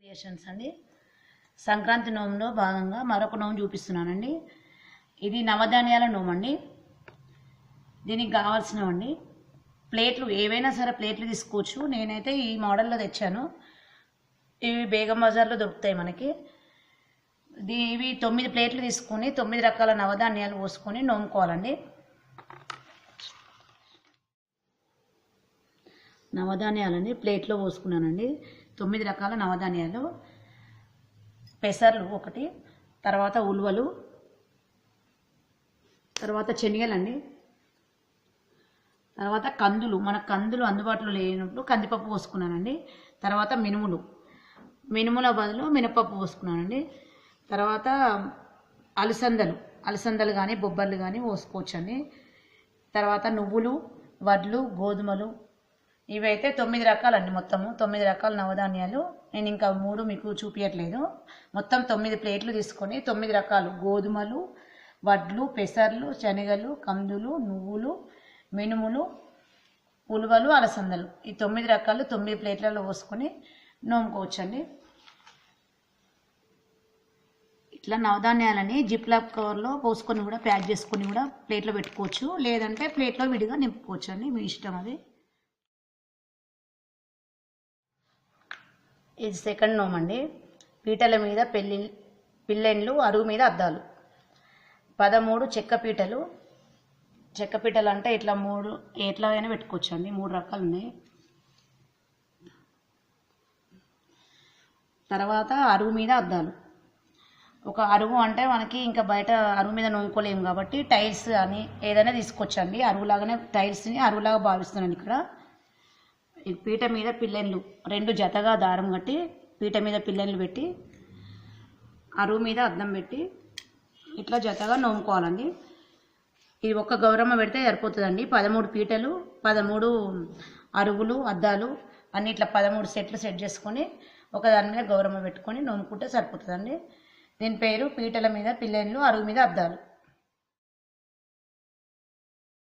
Creations అండి. సంక్రాంతి నోములో భాగంగా మరొక నోము చూపిస్తున్నానండి. ఇది నవధాన్యాల నోము అండి దీనికి కావాల్సినవండి. ప్లేట్లు ఏవైనా సరే ప్లేట్లు తీసుకోవచ్చు. నేనైతే ఈ మోడల్లో తెచ్చాను. ఇవి బేగం బజార్లో దొరుకుతాయి మనకి. దీ ఇవి తొమ్మిది ప్లేట్లు తీసుకొని తొమ్మిది రకాల నవధాన్యాలు పోసుకొని నోముకోవాలండి. నవధాన్యాలని ప్లేట్లో పోసుకున్నానండి. తొమ్మిది రకాల నవధాన్యాలు. పెసర్లు ఒకటి తర్వాత ఉలువలు తర్వాత శనగలండి తర్వాత కందులు. మన కందులు అందుబాటులో లేనప్పుడు కందిపప్పు పోసుకున్నానండి. తర్వాత మినుములు. మినుముల బదులు మినపప్పు పోసుకున్నానండి. తర్వాత అలసందలు. అలసందలు కానీ బొబ్బర్లు కానీ పోసుకోవచ్చండి. తర్వాత నువ్వులు వడ్లు గోధుమలు ఇవైతే తొమ్మిది రకాలండి మొత్తము. తొమ్మిది రకాల నవధాన్యాలు. నేను ఇంకా మూడు మీకు చూపించట్లేదు మొత్తం తొమ్మిది ప్లేట్లు తీసుకొని తొమ్మిది రకాలు గోధుమలు వడ్లు పెసర్లు శనగలు కందులు నువ్వులు మినుములు ఉలువలు అలసందలు. ఈ తొమ్మిది రకాలు తొమ్మిది ప్లేట్లలో పోసుకొని నోముకోవచ్చండి. ఇట్లా నవధాన్యాలని జిప్లాప్ కవర్లో పోసుకొని కూడా ప్యాక్ చేసుకొని కూడా ప్లేట్లో పెట్టుకోవచ్చు. లేదంటే ప్లేట్లో విడిగా నింపుకోవచ్చు అండి మీ ఇష్టం అది. ఇది సెకండ్ నోమ్ అండి. పీటల మీద పెళ్ళి పిల్లెండ్లు అరుగు మీద అద్దాలు. పదమూడు చెక్క పీటలు. చెక్క పీటలు అంటే ఇట్లా మూడు ఎట్లా అయినా పెట్టుకోవచ్చు అండి మూడు రకాలు ఉన్నాయి. తర్వాత అరుగు మీద అద్దాలు. ఒక అరుగు అంటే మనకి ఇంకా బయట అరుగు మీద నూనుకోలేము కాబట్టి టైల్స్ అని ఏదైనా తీసుకొచ్చండి అరుగులాగానే టైల్స్ని అరుగులాగా భావిస్తున్నాను ఇక్కడ. ఈ పీట మీద పిల్లెన్లు రెండు జతగా దారం కట్టి పీట మీద పిల్లెన్లు పెట్టి అరువు మీద అద్దం పెట్టి ఇట్లా జతగా నోముకోవాలండి. ఇది ఒక్క గౌరమ్మ పెడితే సరిపోతుందండి. పదమూడు పీటలు పదమూడు అరుగులు అద్దాలు అన్ని ఇట్లా పదమూడు సెట్లు సెట్ చేసుకొని ఒక దాని మీద గౌరమ్మ పెట్టుకొని నోముకుంటే సరిపోతుందండి. దీని పేరు పీటల మీద పిల్లెన్లు అరుగు మీద అద్దాలు.